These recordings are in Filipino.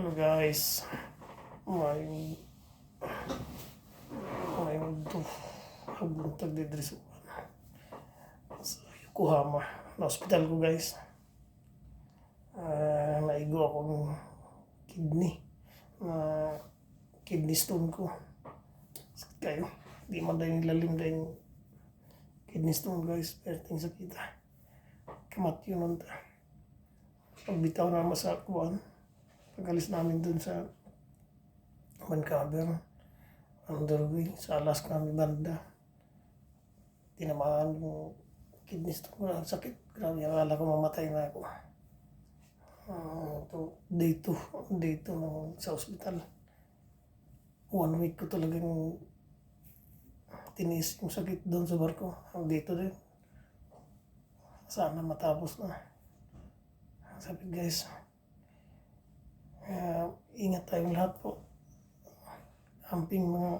Hello guys. May may to habuntag di diri sa Yokohama na hospital ko guys. Ah, naigo akong kidney na kidney stone ko. Sakit kayo. Di man dahil lalim dahil kidney stone guys. Perting sakit. Kamat yun nun ta. Pagbitaw na sa kuwan. Pag-alis namin dun sa Vancouver, underway, sa Alaska kami banda. Tinamaan yung kidney stone. Ang sakit. Grabe, akala ko mamatay na ako. Ah, to day 2, day 2 ng, sa ospital. One week ko talagang tinis yung sakit doon sa barko. Ang dito din. Sana matapos na. Sabi guys, ah, ingat tayong lahat po. Amping mga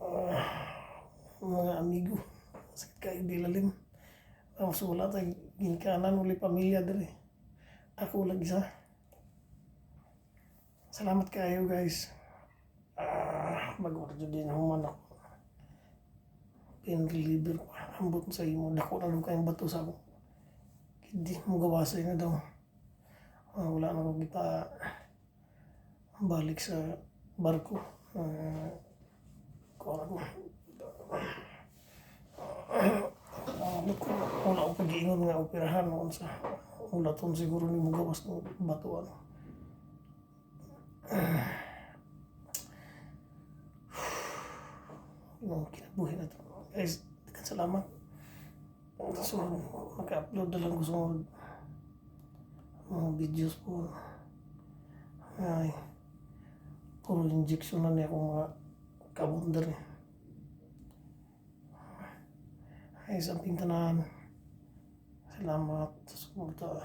ah, mga amigo. Sakit kayo di lalim. Ang sulat ay ginkanan uli pamilya diri. Ako lang isa. Salamat kayo guys. Ah, mag-order din human ako. Pain reliever. Ambot sa imo. Dako na lang kayong bato sa ako. Hindi mo gawasay na daw. Ah, wala na akong kita balik sa barko. Kuha ko. ano ko, wala akong pag-iingon nga operahan noon sa ulaton siguro ni mo gawas ng batuan. Yung kinabuhi na to. Guys, salamat. So, maka-upload na lang ko sa mga, videos po. Ay, puro injection na niya akong mga kabundar eh. Ay, samping tanan. Salamat sa suporta.